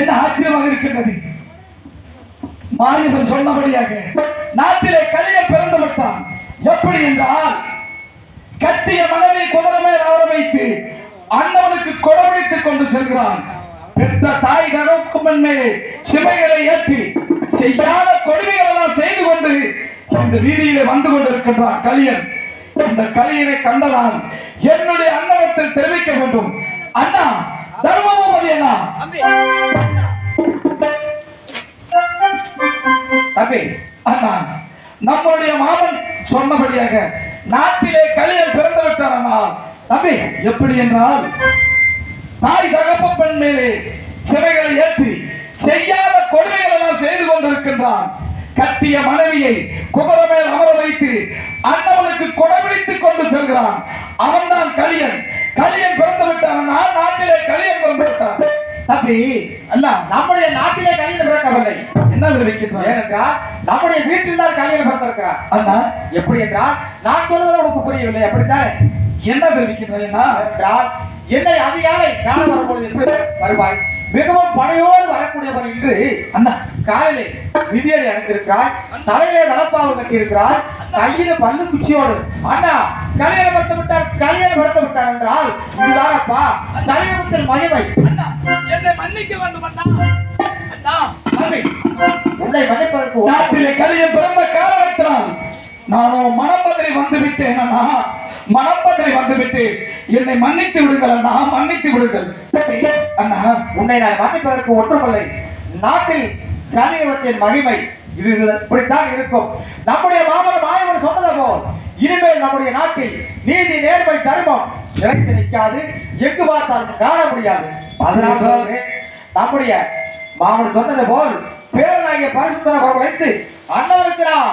என்ன ஆச்சரியமாக இருக்கின்றது? மாரியம்மன் சொன்னபடியாக நாட்டிலே கலியன் பிறந்து விட்டான். எப்படி என்றால் கட்டிய மனைவி குதிரமே மேல் அவர வைத்து அண்ணவனுக்கு கொடபிடித்துக் கொண்டு செல்கிறான். பெற்ற தாய் தகவன் மேலே சிவைகளை ஏற்றி செய்யாத கொடுமைகள் எல்லாம் செய்து கொண்டு இந்த வீதியிலே வந்து கொண்டிருக்கின்றான் கலியன். இந்த கலியனை கண்டதால் என்னுடைய அண்ணனத்தில் தெரிவிக்க வேண்டும். அண்ணா தர்மபூபதி அண்ணா. தம்பி அண்ணா நம்முடைய மாமன் சொன்னபடியாக நாட்டிலே கலியல் பிறந்து விட்டார் அண்ணா தம்பி எப்படி என்றால் தாய் தகப்ப பெண் மேலே சிறைகளை ஏற்றி செய்யாத கொடுமைகள் எல்லாம் செய்து கொண்டிருக்கின்றான். கட்டிய மனைவியை குதிரை மேல் அமர வைத்து அண்ணவனுக்கு கொடைபிடித்துக் கொண்டு செல்கிறான். அவன்தான் கலியன். கலியன் பிறந்து விட்டான். நாட்டிலே கலியன் பிறந்து விட்டான். தம்பி அண்ணா நம்முடைய நாட்டிலே கல்யாணம் பிறக்கவில்லை. என்ன தெரிவிக்கின்றான் ஏனென்றால் நம்முடைய வீட்டில் தான் கல்யாணம் பிறந்திருக்கிறார் அண்ணா. எப்படி என்றால் நான் சொல்வது உனக்கு புரியவில்லை. அப்படித்தான்? என்ன தெரிவிக்கின்றான் என்றால் என்னை அதிகாலை காண வரும்பொழுது எப்படி வருவாய். மிகவும் படையோடு வரக்கூடியவர் என்று அண்ணா காலிலே விதியடி அணிந்திருக்கிறாய் தலையிலே தலப்பாவு கட்டியிருக்கிறாய் கையில பல்லு குச்சியோடு. அண்ணா கல்யாணம் படுத்து விட்டார் கல்யாணம் படுத்து விட்டார் என்றால் இதுதானப்பா கல்யாணத்தில் மகிமை அண்ணா என்னை மன்னிக்க வேண்டும் அண்ணா. உன்னை மன்னிப்பதற்கு நாட்டிலே கலியன் பிறந்த காரணத்தினால் நானும் வந்து விட்டேன் அண்ணா. மனப்பதிரி வந்துவிட்டு என்னை மன்னித்து விடுங்கள் அண்ணா மன்னித்து விடுங்கள். அண்ணா உன்னை நான் மன்னிப்பதற்கு ஒன்றுமில்லை. நாட்டில் கலியுகத்தின் மகிமை இது இப்படித்தான் இருக்கும். நம்முடைய மாமன் மாயவன் சொன்னது போல் இனிமேல் நம்முடைய நாட்டில் நீதி நேர்மை தர்மம் நிலைத்து நிற்காது. எங்கு பார்த்தாலும் காண முடியாது. அதனால் நம்முடைய மாமன் சொன்னது போல் பேரனாகிய பரிசுத்தன வரவழைத்து அண்ணவருக்கு நாம்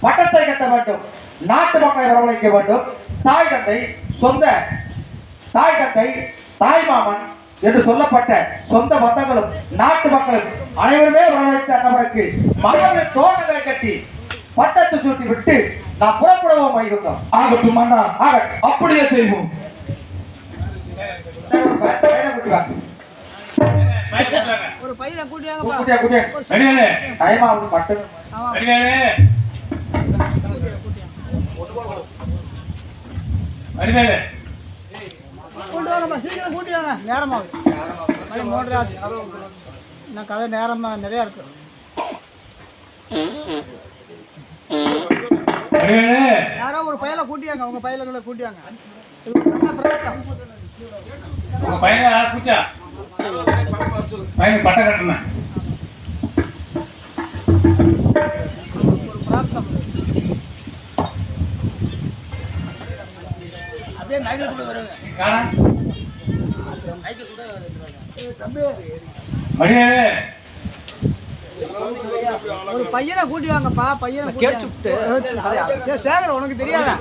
பட்டத்தை கட்ட வேண்டும். நாட்டு மக்களை வரவழைக்க வேண்டும். தாய் தந்தை சொந்த தாய் தந்தை தாய் மாமன் என்று சொல்லப்பட்ட சொந்த பந்தங்களும் நாட்டு மக்களும் அனைவருமே வரவழைத்த அன்னவருக்கு மகனை தோட்டங்களை கட்டி பட்டத்தை சூட்டி விட்டு நாம் புறப்படுவோம் வைகுந்தம் ஆகட்டும் அண்ணா. ஆக அப்படியே செய்வோம். ஒரு பையனை கூட்டியாங்கப்பா குட்டியா குட்டியா? டைம் ஆகுது பட்டு ஆமா கூட்டு சீக்கிரம் கூட்டி வாங்க. நேரமாகுது மணி மூன்றரை ஆச்சு. இன்னும் கதை நேரமா நிறையா இருக்கு. யாரோ ஒரு பையலை கூட்டியாங்க உங்க பையலுங்களை கூட்டியாங்க இது ஒரு நல்ல பிரயத்தனம் பட்ட கட்டணும் ஒரு பிரார்த்தம் நைட்டு கூட வருங்க காணா மணியே. ஒரு பையனை கூட்டி வாங்கப்பா பையனை கேட்டு சேகர் உனக்கு தெரியாதா?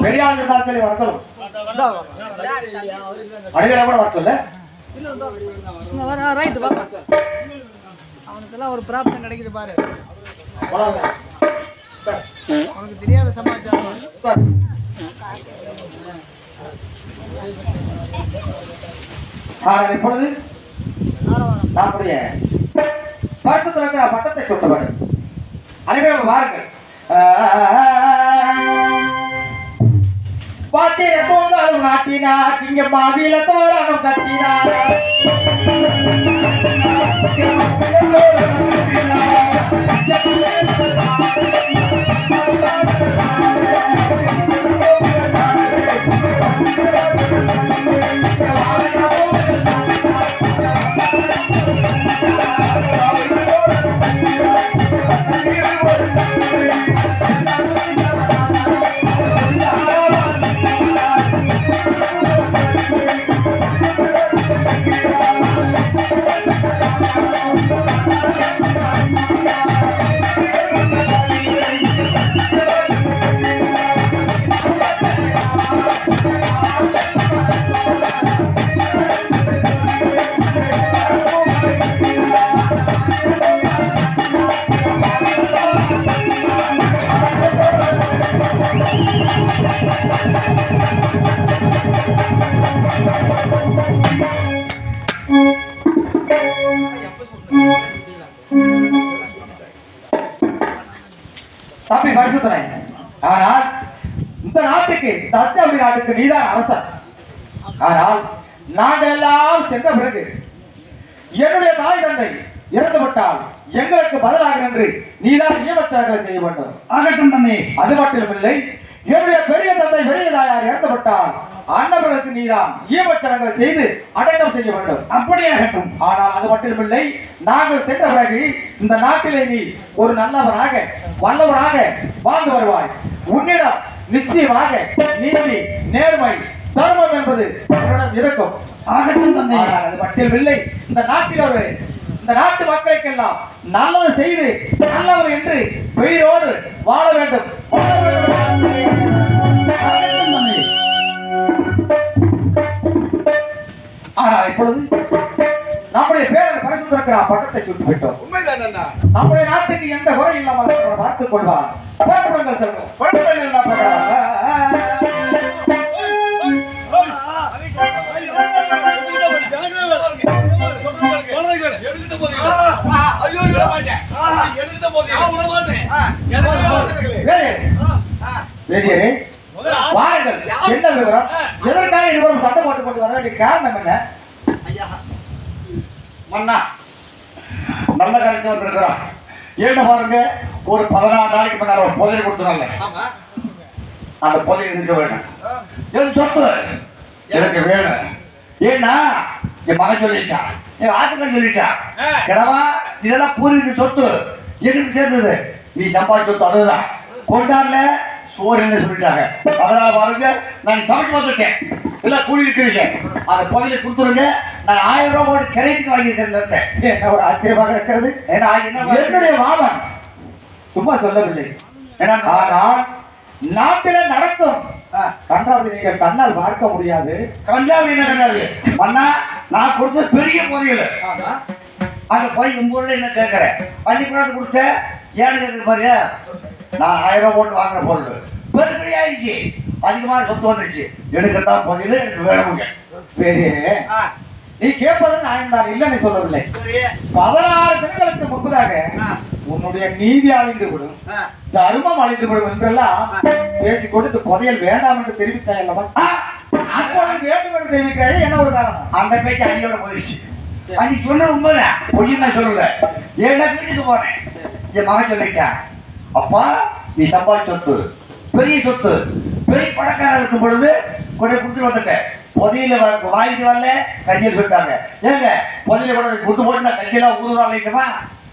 பெரிய ஆளுங்க கூட வரத்தல ரைட்டு வா அவனுக்கெல்லாம் ஒரு பிராப்தம் கிடைக்குது பாரு. அவனுக்கு தெரியாத சமாச்சாரம். ஆனால் இப்பொழுது ஆரவாரம் நம்முடைய பரிசுத்தலுக்கு பட்டத்தை சுட்டவர் அனைவரும் வாருங்கள். பாத்திர தோங்காலும் நாட்டினார். இங்க மாவில தோரணம் கட்டினார். நாட்டுக்கு நீதான் அரசன். ஆனால் நாங்கள் எல்லாம் சென்ற பிறகு என்னுடைய தாய் தந்தை இறந்து விட்டால் எங்களுக்கு பதிலாக நின்று நீதான் நியமச்சாரங்களை செய்ய வேண்டும். ஆகட்டும் தந்தை அது மட்டுமில்லை என்னுடைய பெரிய தந்தை பெரிய தாயார் இறந்துவிட்டால் அன்னபுரத்து நீதான் ஈமச்சடங்களை செய்து அடக்கம் செய்ய வேண்டும். அப்படியாகட்டும் ஆனால் அது மட்டுமில்லை நாங்கள் சென்ற பிறகு இந்த நாட்டிலே நீ ஒரு நல்லவராக வல்லவராக வாழ்ந்து வருவாய். உன்னிடம் நிச்சயமாக நீதி நேர்மை தர்மம் என்பது உன்னிடம் இருக்கும். ஆகட்டும் தந்தை. அது மட்டுமில்லை இந்த நாட்டில் ஒரு இந்த நாட்டு மக்களுக்கெல்லாம் நல்லது செய்து நல்லவர் என்று பெயரோடு வாழ வேண்டும். வாழ வேண்டும். ஆனால் இப்பொழுது நம்முடைய பேரன் பரிசுத்திருக்கிற பட்டத்தை சுட்டு விட்டோம். உண்மைதான் நம்முடைய நாட்டுக்கு எந்த குறை இல்லாமல் பார்த்துக் கொள்வார். புறப்படுங்கள் செல்வம். புறப்படுங்கள் என்ன வேதியரே வாருங்கள். என்ன விவரம்? எதற்காக இருவரும் சண்டை போட்டுக் கொண்டு வர வேண்டிய காரணம் என்ன? மன்னா நல்ல கரைக்கு வந்திருக்கிறோம். ஏன்னு பாருங்க ஒரு பதினாறு நாளைக்கு முன்னால ஒரு புதையல் கொடுத்தனால அந்த புதையல் எடுக்க வேணும். என் சொத்து எனக்கு வேணும். ஏன்னா என் மகன் சொல்லிட்டான் என் ஆட்டுக்கார சொல்லிட்டான் கிழவா இதெல்லாம் பூர்வீக சொத்து. எங்களுக்கு சேர்ந்தது? நீ சம்பாதிச்ச சொத்து அதுதான். கொண்டாடல? சோறுன்னு சொல்லிட்டாங்க? அதனால பாருங்க நான் சமைச்சு வந்துட்டேன் எல்லாம் கூலி இருக்கிறீங்க. அந்த புதையலை கொடுத்துருங்க. நான் ஆயிரம் ரூபாய் போட்டு கிரைத்துக்கு வாங்கி என்ன ஒரு ஆச்சரியமாக இருக்கிறது? ஏன்னா என்ன என்னுடைய மாமன். சும்மா சொல்லவில்லை. ஏன்னா ஆனால் நாட்டில நடக்கும். கன்றாவது நீங்கள் கண்ணால் பார்க்க முடியாது. கஞ்சாவு என்ன கிடையாது அண்ணா நான் கொடுத்த பெரிய புதையல் அந்த போய் உங்க ஊர்ல என்ன கேட்கறேன் பள்ளி கொண்டாந்து கொடுத்த? ஏன்னு கேட்குற பாரியா நான் ஆயிரம் போட்டு வாங்குற பொருள். பெருப்படி ஆயிடுச்சு. அதிகமான சொத்து வந்துருச்சு. எனக்கு தான் புதையல் எனக்கு வேணுங்க பெரியரே நீ கேட்பது நான் நான் இல்லைன்னு சொல்லவில்லை. பதினாறு தினங்களுக்கு முன்பதாக உன்னுடைய நீதி அழிந்து விடும் தர்மம் அழிந்து விடும் என்றெல்லாம் பேசிக்கொண்டு இந்த புதையல் வேண்டாம் என்று தெரிவித்தாய் அல்லவா? வேண்டும் என்று தெரிவிக்கிறாய் என்ன ஒரு காரணம்? அந்த பேச்சு அடியோட போயிடுச்சு. அன்னைக்கு சொன்ன உண்மைதான். பொய்யும் சொல்லல? ஏன்னா வீட்டுக்கு போனேன்? என் மகன் சொல்லிட்டான். அப்பா நீ சம்பாதிச்ச சொத்து. பெரிய சொத்து. பெரிய பணக்காரன் இருக்கும் பொழுது கொண்டு கொடுத்துட்டு வந்துட்டேன். புதையில வாங்கிட்டு வரல கஞ்சியில் சொல்லிட்டாங்க. ஏங்க புதையில கூட கொடுத்து போட்டு நான் கஞ்சியெல்லாம் ஊறுதாலைட்டுமா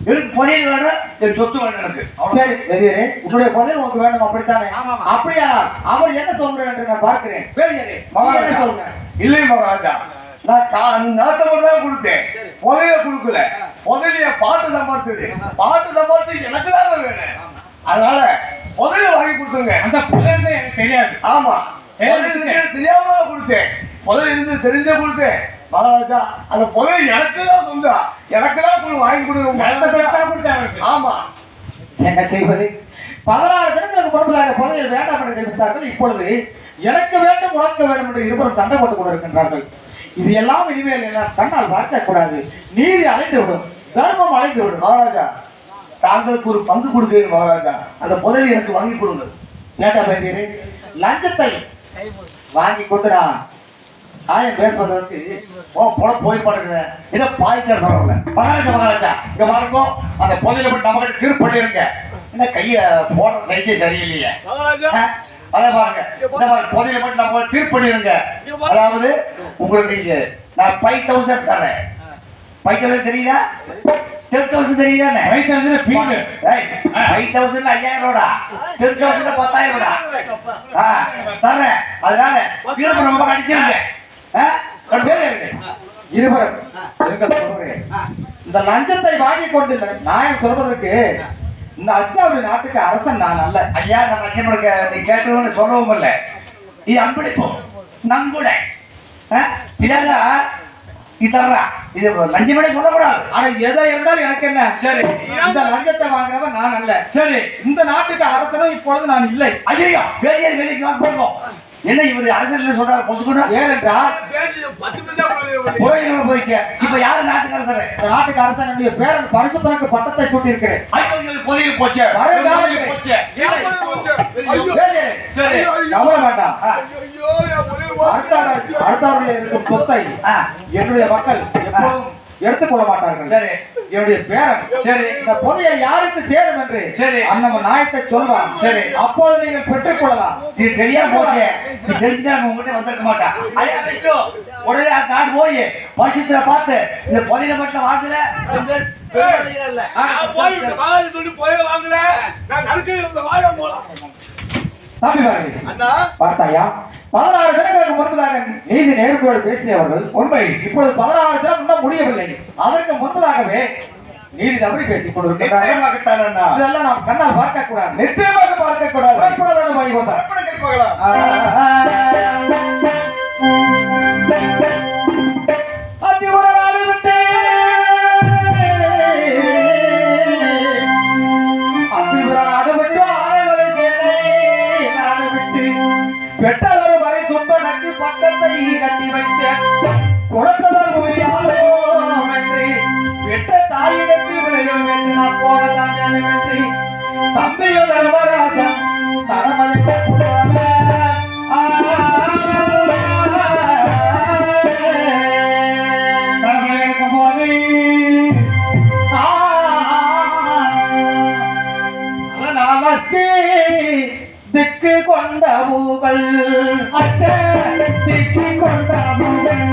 எனக்கு புதையல் வேணும்? என் சொத்து வேணும் எனக்கு. சரி பெரியரே உன்னுடைய புதையல் உனக்கு வேண்டும் அப்படித்தானே? ஆமாமா. அப்படியானால் அவர் என்ன சொல்கிறார் என்று நான் பார்க்கிறேன். பெரியரே நீ என்ன சொல்லுங்க இல்லை மகாராஜா. நான் நாட்டவர் தான் கொடுத்தேன். புதைய கொடுக்கல. புதைய பாட்டு சம்பாதிச்சது பாட்டு சம்பாதிச்சு எனக்கு தான் வேணும். அதனால புதைய வாங்கி கொடுத்துருங்க. அந்த புலந்து எனக்கு தெரியாது. ஆமா. தெரியாம கொடுத்தேன். புதைய இருந்து தெரிஞ்சே கொடுத்தேன். மகாராஜா அந்த புதைய எனக்கு தான் சொந்தம் எனக்கு தான் கொடு வாங்கி அவருக்கு. ஆமா. என்ன செய்வது? பதினாறு தினங்களுக்கு முன்பதாக புதையல் வேண்டாம் என்று தெரிவித்தார்கள். இப்பொழுது எனக்கு வேண்டும் உனக்கு வேண்டும் என்று இருவரும் சண்டை போட்டுக் கொண்டிருக்கின்றார்கள். இது எல்லாம் இனிமேல் எல்லாம் கண்ணால் பார்க்க கூடாது. நீதி அலைந்து விடும் தர்மம் அலைந்து விடும் மகாராஜா தாங்களுக்கு ஒரு பங்கு கொடுக்கிறேன் மகாராஜா. அந்த புதையை எனக்கு வாங்கி கொடுங்க. கேட்டா பேரு லஞ்சத்தை வாங்கி கொண்டு நான் ஆயம் பேசுவதற்கு ஓ போல போய் பாடுங்க என்ன பாய்க்கார சொல்றல மகாராஜா மகாராஜா இங்க பாருங்க. அந்த புதையில போய் நம்ம கிட்ட திருப்பி பண்ணிருங்க. என்ன கைய போட சைஸே சரியில்லையே? அதை பாருங்க. இந்த மாதிரி புதையில போட்டு நம்ம திருப்பி பண்ணிருங்க. அதாவது உங்களுக்கு நான் ஃபைவ் தௌசண்ட் தரேன் ஃபைவ் தௌசண்ட் தெரியுதா? டென் தௌசண்ட் தெரியுதானே? வயசு வந்து பீங்கு ஃபைவ் தௌசண்ட் ஐயாயிரம் ரூபா டென் தௌசண்ட் பத்தாயிரம் ரூபா ஆ, தர்றேன். அதனால? ரெண்டு பேரும் இருக்கு. இருவரும். இந்த லஞ்சத்தை வாங்கி கொண்டு நியாயம் சொல்வதற்கு இந்த அஸ்தாபுரி நாட்டுக்கு அரசன் நான் அல்ல. ஐயா நான் ஐயனுடைய நீ கேட்டதுன்னு சொல்லவும் இல்லை. இது அன்பளிப்போம். நங்குடை இதெல்லாம் இதர்றா இது லஞ்சமடை சொல்லக்கூடாது. ஆனா எதை இருந்தாலும் எனக்கு என்ன? சரி. இந்த லஞ்சத்தை வாங்குறவன் நான் அல்ல சரி. இந்த நாட்டுக்கு அரசனும் இப்பொழுது நான் இல்லை. ஐயோ பெரிய வேலைக்கு வாங்க போறோம். என்ன இவரு அரசியல் சொல்றாரு பொசுக்கணும் ஏனென்றால் கோயிலுக்கு போயிட்டு இப்ப யாரு நாட்டுக்கு அரசர் நாட்டுக்கு அரசன் என்னுடைய பேரன் பரிசுத்தனுக்கு பட்டத்தை சூட்டி இருக்கிறேன் புதையில் போச்சு. கவலை வேண்டாம். ஆ. அடுத்தவர்கள் இருக்கும் சொத்தை. என்னுடைய மக்கள் எப்போதும் எடுத்துக்கொள்ள மாட்டார்கள் சரி. என்னுடைய பேரன். சரி. இந்த பொதியை யாருக்கு சேரும் என்று சரி. அண்ணன் நாயத்தை சொல்வான். சரி. அப்போது நீங்கள் பெற்றுக் கொள்ளலாம். இது தெரியாம போச்சு நீ தெரிஞ்சுதான் உங்ககிட்ட வந்திருக்க மாட்டான் உடனே அந்த நாடு போய் வருஷத்துல பார்த்து இந்த புதையில மட்டும் வாங்கல? சொல்லி போய் வாங்கல. நான் நடுக்க இந்த வாயை போலாம் தம்பி பாருங்க அண்ணா. பார்த்தாயா? பதினாறு தினங்களுக்கு முன்பதாக நீதி நேர்மையோடு பேசியவர்கள். உண்மை. இப்பொழுது பதினாறு தினம் முடியவில்லை. அதற்கு முன்பதாகவே நீதி தவறி பேசிக் கொண்டிருக்கிறார்கள் நிச்சயமாகத்தான் அண்ணா. இதெல்லாம் நாம் கண்ணால் பார்க்க கூடாது நிச்சயமாக பார்க்க கூடாது புறப்பட வேண்டும். புறப்படுங்கள் போகலாம். விட்டு. அத்திவர நாடு விட்டு நாடு வரை சொம்பனக்கு பட்டத்தை கட்டி வைத்த குளத்தவர் தாயிடத்து விளையும் என்று நான் போகத்தான் வேண்டும் என்று தம்பியோ தர்மராஜன் தனமதை திக்கு கொண்ட பூகள் அச்ச திக்கு கொண்ட பூகள்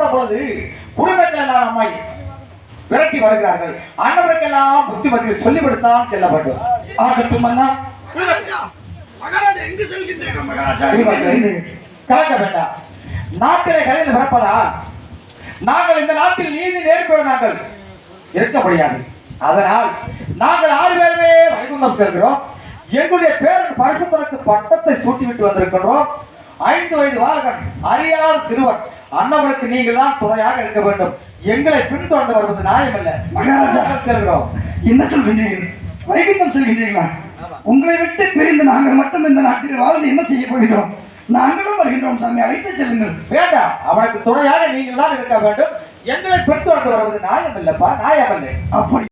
புறப்பட பொழுது குடும்பத்தில் எல்லாம் நம்மை விரட்டி வருகிறார்கள். ஆண்டவருக்கெல்லாம் புத்திமதியில் செல்ல வேண்டும். ஆகட்டும் அண்ணா. மகாராஜா மகாராஜா எங்க செல்கின்றீர்கள் மகாராஜா? குடிமக்களே, கலங்க வேண்டாம் நாட்டிலே கலைந்து பிறப்பதா நாங்கள் இந்த நாட்டில் நீதி நேர்மையோடு நாங்கள் இருக்க முடியாது. அதனால் நாங்கள் ஆறு பேருமே வைகுந்தம் செல்கிறோம். எங்களுடைய பேரன் பரிசுத்தனுக்கு பட்டத்தை சூட்டிவிட்டு வந்திருக்கின்றோம். ஐந்து வயது வாரகன் அறியாத சிறுவன் அன்னவருக்கு நீங்கள் தான் துணையாக இருக்க வேண்டும். எங்களை பின்தொடர்ந்து வருவது நியாயமல்ல மகாராஜா. செல்கிறோம். என்ன சொல்கின்றீர்கள்? வைகுந்தம் செல்கின்றீர்களா? உங்களை விட்டு பிரிந்து நாங்கள் மட்டும் இந்த நாட்டில் வாழ்ந்து என்ன செய்ய போகிறோம் நாங்களும் வருகின்றோம் சாமி. அழைத்து செல்லுங்கள். வேண்டாம் அவனுக்கு துணையாக நீங்கள் தான் இருக்க வேண்டும். எங்களை பின்தொடர்ந்து வருவது நியாயம் இல்லப்பா. நியாயம் இல்லை. அப்படி